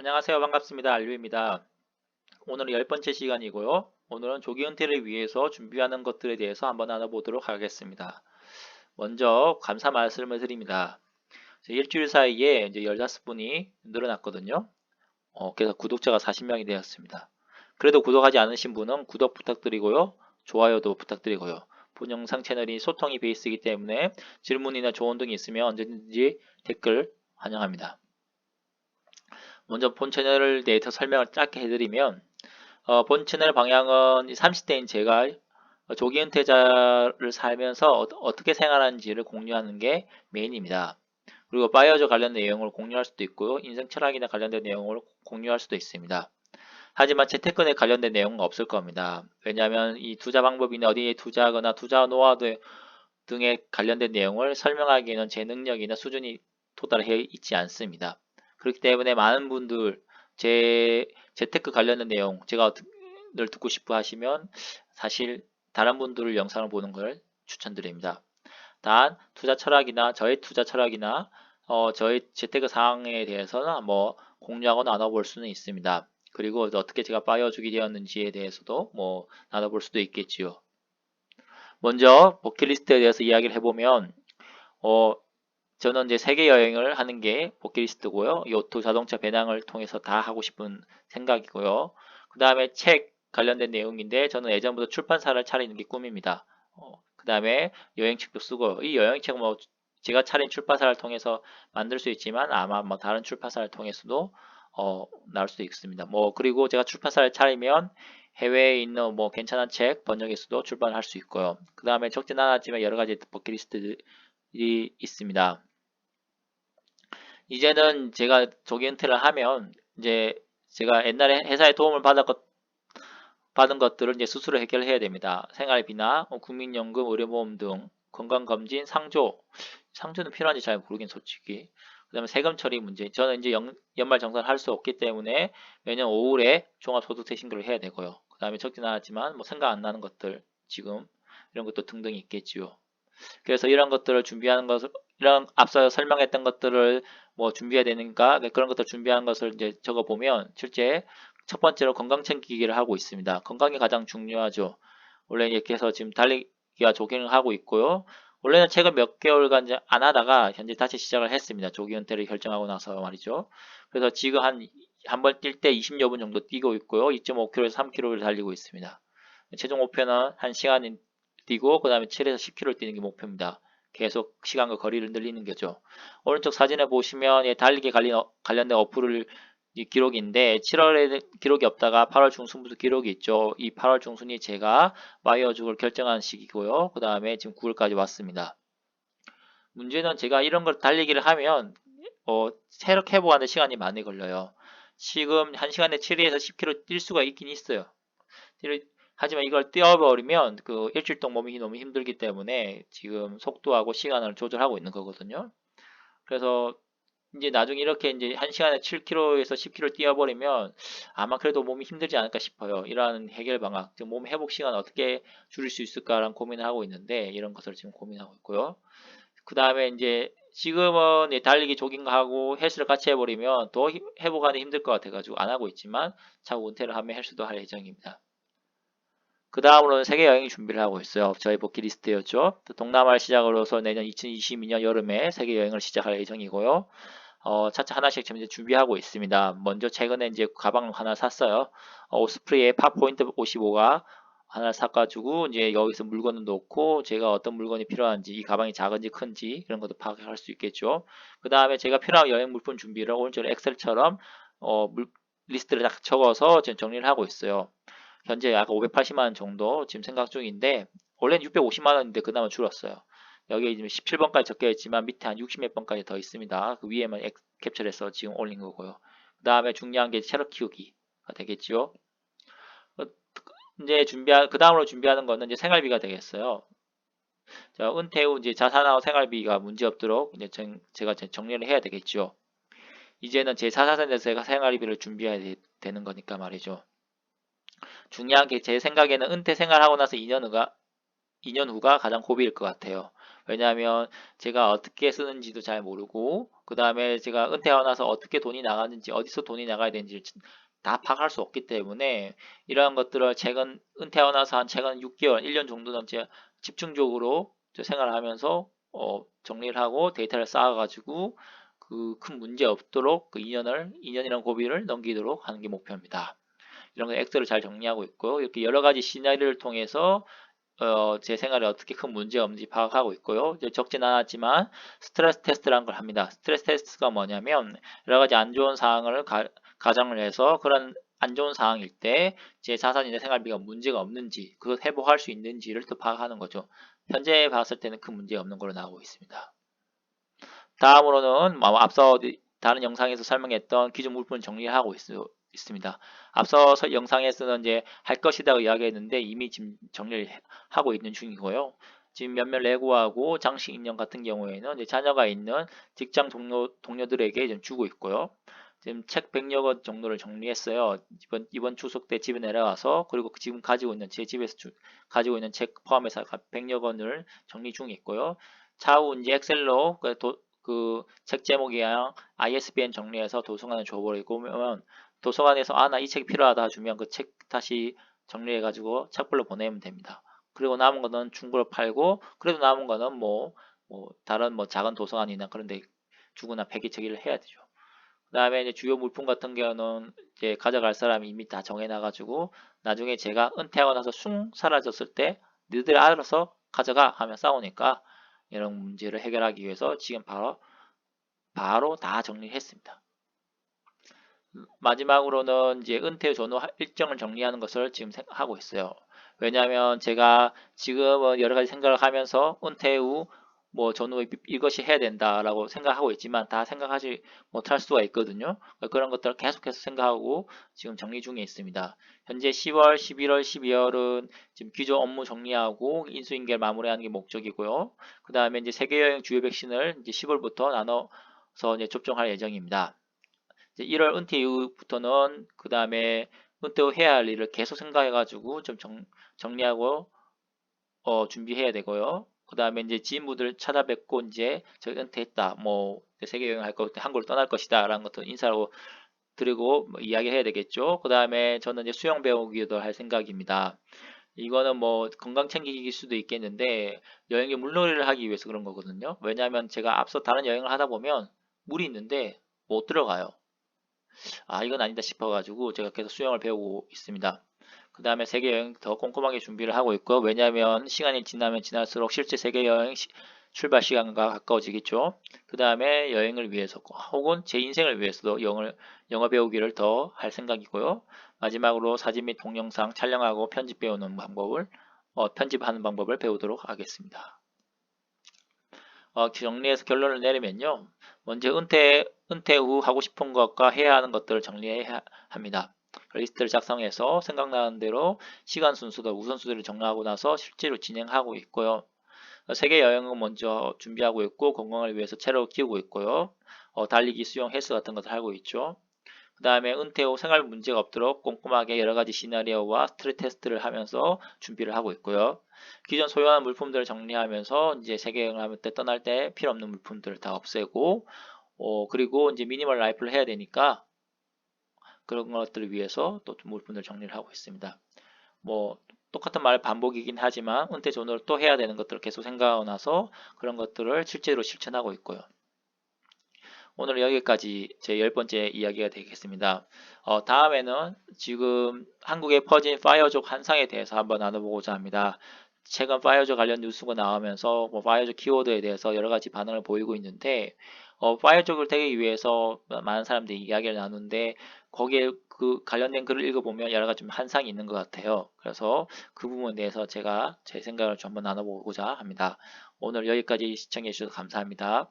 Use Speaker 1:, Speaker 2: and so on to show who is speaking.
Speaker 1: 안녕하세요. 반갑습니다. 알류입니다. 오늘은 열 번째 시간이고요. 오늘은 조기 은퇴를 위해서 준비하는 것들에 대해서 한번 알아보도록 하겠습니다. 먼저 감사 말씀을 드립니다. 일주일 사이에 이제 15분이 늘어났거든요. 어, 그래서 구독자가 40명이 되었습니다. 그래도 구독하지 않으신 분은 구독 부탁드리고요. 좋아요도 부탁드리고요. 본 영상 채널이 소통이 베이스이기 때문에 질문이나 조언 등이 있으면 언제든지 댓글 환영합니다. 먼저 본 채널을 대해서 설명을 짧게 해드리면 어, 본 채널 방향은 30대인 제가 조기 은퇴자를 살면서 어, 떻게 생활하는지를 공유하는 게 메인입니다. 그리고 바이오저 관련된 내용을 공유할 수도 있고요. 인생 철학이나 관련된 내용을 공유할 수도 있습니다. 하지만 재테크에 관련된 내용은 없을 겁니다. 왜냐하면 이 투자 방법이나 어디에 투자하거나 투자 노하우 등에 관련된 내용을 설명하기에는 제 능력이나 수준이 도달해 있지 않습니다. 그렇기 때문에 많은 분들 제 재테크 관련된 내용 제가 늘 듣고 싶어 하시면 사실 다른 분들 영상을 보는 걸 추천드립니다. 단 투자 철학이나 저의 투자 철학이나 어, 저의 재테크 사항에 대해서는 뭐 공유하고 나눠볼 수는 있습니다. 그리고 어떻게 제가 빠여주게 되었는지에 대해서도 뭐 나눠볼 수도 있겠지요. 먼저 버킷리스트에 대해서 이야기를 해보면 어, 저는 이제 세계 여행을 하는 게 버킷리스트고요. 요트 자동차 배낭을 통해서 다 하고 싶은 생각이고요. 그 다음에 책 관련된 내용인데 저는 예전부터 출판사를 차리는 게 꿈입니다. 어, 그 다음에 여행책도 쓰고 이 여행책 뭐 제가 차린 출판사를 통해서 만들 수 있지만 아마 뭐 다른 출판사를 통해서도 어, 나올 수도 있습니다. 뭐 그리고 제가 출판사를 차리면 해외에 있는 뭐 괜찮은 책 번역에서도 출판할 수 있고요. 그 다음에 적진 않았지만 여러 가지 버킷리스트들이 있습니다. 이제는 제가 조기 은퇴를 하면 이제 제가 옛날에 회사에 도움을 받았 것, 받은 것들을 이제 스스로 해결해야 됩니다. 생활비나 뭐 국민연금, 의료보험 등 건강검진, 상조. 상조는 필요한지 잘 모르긴 솔직히. 그 다음에 세금 처리 문제. 저는 이제 연, 연말 정산을 할수 없기 때문에 매년 5월에 종합소득세 신고를 해야 되고요. 그 다음에 적진 않았지만 뭐 생각 안 나는 것들 지금 이런 것도 등등이 있겠지요. 그래서 이런 것들을 준비하는 것을 이런 앞서 설명했던 것들을 뭐 준비해야 되는가 그런 것들 준비한 것을 이제 적어 보면 실제 첫 번째로 건강 챙기기를 하고 있습니다. 건강이 가장 중요하죠. 원래 이렇게 해서 지금 달리기와 조깅을 하고 있고요. 원래는 최근 몇 개월간 이제 안 하다가 현재 다시 시작을 했습니다. 조기 은퇴를 결정하고 나서 말이죠. 그래서 지금 한 한 번 뛸 때 20여 분 정도 뛰고 있고요. 2.5km에서 3km를 달리고 있습니다. 최종 목표는 1시간 뛰고 그 다음에 7에서 10km 뛰는 게 목표입니다. 계속 시간과 거리를 늘리는 거죠. 오른쪽 사진에 보시면 예, 달리기 관련된 어플을 기록인데 7월에 기록이 없다가 8월 중순부터 기록이 있죠. 이 8월 중순이 제가 마이어죽을 결정한 시기고요. 그 다음에 지금 9월까지 왔습니다. 문제는 제가 이런 걸 달리기를 하면 어, 체력 회복하는 시간이 많이 걸려요. 지금 1시간에 7에서 10km 뛸 수가 있긴 있어요. 하지만 이걸 띄워버리면 그 일주일 동안 몸이 너무 힘들기 때문에 지금 속도하고 시간을 조절하고 있는 거거든요. 그래서 이제 나중에 이렇게 이제 1시간에 7km에서 10km 뛰어버리면 아마 그래도 몸이 힘들지 않을까 싶어요. 이러한 해결 방안, 몸 회복 시간 어떻게 줄일 수 있을까라는 고민을 하고 있는데 이런 것을 지금 고민하고 있고요. 그 다음에 이제 지금은 달리기 조깅하고 헬스를 같이 해버리면 더 회복하기 힘들 것 같아가지고 안 하고 있지만 차후 은퇴를 하면 헬스도 할 예정입니다. 그 다음으로는 세계 여행 준비를 하고 있어요. 저희 버킷리스트였죠. 동남아를 시작으로서 내년 2022년 여름에 세계 여행을 시작할 예정이고요. 어, 차차 하나씩 지금 이제 준비하고 있습니다. 먼저 최근에 이제 가방 하나 샀어요. 어, 오스프리의 팝포인트 55가 하나 사가지고 이제 여기서 물건을 놓고 제가 어떤 물건이 필요한지 이 가방이 작은지 큰지 그런 것도 파악할 수 있겠죠. 그 다음에 제가 필요한 여행 물품 준비를 오른쪽 엑셀처럼 어, 물, 리스트를 딱 적어서 지금 정리를 하고 있어요. 현재 약 580만원 정도 지금 생각 중인데 원래는 650만원인데 그나마 줄었어요. 여기에 지금 17번까지 적혀 있지만 밑에 한 60몇 번까지 더 있습니다. 그 위에만 캡처해서 지금 올린 거고요. 그 다음에 중요한 게 체력 키우기가 되겠지요. 어, 이제 준비한 그 다음으로 준비하는 거는 이제 생활비가 되겠어요. 자, 은퇴 후 이제 자산하고 생활비가 문제 없도록 이제 제가 정리를 해야 되겠죠. 이제는 제 자산에서 제가 생활비를 준비해야 되, 는 거니까 말이죠. 중요한 게 제 생각에는 은퇴 생활하고 나서 2년 후가 2년 후가 가장 고비일 것 같아요. 왜냐하면 제가 어떻게 쓰는지도 잘 모르고 그 다음에 제가 은퇴하고 나서 어떻게 돈이 나가는지 어디서 돈이 나가야 되는지 다 파악할 수 없기 때문에 이러한 것들을 최근 은퇴하고 나서 한 최근 6개월, 1년 정도는 이제 집중적으로 저 생활을 하면서 어, 정리를 하고 데이터를 쌓아가지고 그 큰 문제 없도록 그 2년을 2년이라는 고비를 넘기도록 하는 게 목표입니다. 이런 거 엑셀을 잘 정리하고 있고요. 이렇게 여러 가지 시나리오를 통해서 어, 제 생활에 어떻게 큰 문제 없는지 파악하고 있고요. 이제 적진 않았지만 스트레스 테스트라는 걸 합니다. 스트레스 테스트가 뭐냐면 여러 가지 안 좋은 사항을 가, 가정을 해서 그런 안 좋은 상황일 때 제 자산이나 생활비가 문제가 없는지 그것 회복할 수 있는지를 또 파악하는 거죠. 현재 봤을 때는 큰 문제 없는 걸로 나오고 있습니다. 다음으로는 뭐 앞서 다른 영상에서 설명했던 기존 물품 정리하고 있, 있습니다. 앞서 영상에서는 이제 할 것이다고 이야기했는데 이미 지금 정리를 하고 있는 중이고요. 지금 몇몇 레고하고 장식 인형 같은 경우에는 자녀가 있는 직장 동료, 동료들에게 좀 주고 있고요. 지금 책 100여 권 정도를 정리했어요. 이번, 이번 추석 때 집에 내려와서 그리고 지금 가지고 있는 제 집에서 주, 가지고 있는 책 포함해서 100여 권을 정리 중에 있고요. 차후 이제 엑셀로 그, 그 책 제목이랑 ISBN 정리해서 도서관에 줘버리고 면 도서관에서 아 나 이 책이 필요하다 주면 그 책 다시 정리해 가지고 책불로 보내면 됩니다. 그리고 남은 거는 중고로 팔고 그래도 남은 거는 뭐, 뭐 다른 뭐 작은 도서관이나 그런 데 주거나 폐기 처리를 해야 되죠. 그 다음에 이제 주요 물품 같은 경우는 이제 가져갈 사람이 이미 다 정해놔가지고 나중에 제가 은퇴하고 나서 숭 사라졌을 때 너희들이 알아서 가져가 하면 싸우니까 이런 문제를 해결하기 위해서 지금 바로 바로 다 정리했습니다. 마지막으로는 이제 은퇴 전후 일정을 정리하는 것을 지금 하고 있어요. 왜냐하면 제가 지금은 여러 가지 생각을 하면서 은퇴 후 뭐 전후 이것이 해야 된다라고 생각하고 있지만 다 생각하지 못할 수가 있거든요. 그런 것들을 계속해서 생각하고 지금 정리 중에 있습니다. 현재 10월, 11월, 12월은 지금 기존 업무 정리하고 인수인계를 마무리하는 게 목적이고요. 그 다음에 이제 세계여행 주요 백신을 이제 10월부터 나눠서 이제 접종할 예정입니다. 1월 은퇴 이후부터는 그 다음에 은퇴 후 해야 할 일을 계속 생각해가지고 좀 정, 정리하고 어, 준비해야 되고요. 그 다음에 이제 지인분들 찾아뵙고 이제 저 은퇴했다, 뭐 세계 여행 할것 같아, 한국을 떠날 것이다 라는 것도 인사하고 드리고 뭐 이야기해야 되겠죠. 그 다음에 저는 이제 수영 배우기도 할 생각입니다. 이거는 뭐 건강 챙기기일 수도 있겠는데 여행에 물놀이를 하기 위해서 그런 거거든요. 왜냐하면 제가 앞서 다른 여행을 하다 보면 물이 있는데 못 들어가요. 아 이건 아니다 싶어가지고 제가 계속 수영을 배우고 있습니다. 그 다음에 세계 여행 더 꼼꼼하게 준비를 하고 있고 왜냐하면 시간이 지나면 지날수록 실제 세계 여행 시, 출발 시간과 가까워지겠죠. 그 다음에 여행을 위해서 혹은 제 인생을 위해서도 영어를, 영어 배우기를 더 할 생각이고요. 마지막으로 사진 및 동영상 촬영하고 편집 배우는 방법을 어, 편집하는 방법을 배우도록 하겠습니다. 어, 정리해서 결론을 내리면요. 먼저 은퇴, 은퇴 후 하고 싶은 것과 해야 하는 것들을 정리해야 합니다. 리스트를 작성해서 생각나는 대로 시간 순서도 우선순위를 정리하고 나서 실제로 진행하고 있고요. 세계 여행은 먼저 준비하고 있고 건강을 위해서 체력을 키우고 있고요. 어, 달리기, 수영, 헬스 같은 것을 하고 있죠. 그 다음에 은퇴 후 생활 문제가 없도록 꼼꼼하게 여러 가지 시나리오와 스트레스 테스트를 하면서 준비를 하고 있고요. 기존 소유하는 물품들을 정리하면서 이제 세계 여행을 하면 때 떠날 때 필요 없는 물품들을 다 없애고 어, 그리고 이제 미니멀 라이프를 해야 되니까 그런 것들을 위해서 또 물품들 정리를 하고 있습니다. 뭐 똑같은 말 반복이긴 하지만 은퇴 전후를 또 해야 되는 것들을 계속 생각하고 나서 그런 것들을 실제로 실천하고 있고요. 오늘 여기까지 제 열 번째 이야기가 되겠습니다. 어, 다음에는 지금 한국에 퍼진 파이어족 한상에 대해서 한번 나눠보고자 합니다. 최근 파이어족 관련 뉴스가 나오면서 뭐 파이어족 키워드에 대해서 여러 가지 반응을 보이고 있는데 어, 파이어족을 되기 위해서 많은 사람들이 이야기를 나누는데 거기에 그 관련된 글을 읽어보면 여러 가지 좀 한상이 있는 것 같아요. 그래서 그 부분에 대해서 제가 제 생각을 좀 한번 나눠보고자 합니다. 오늘 여기까지 시청해 주셔서 감사합니다.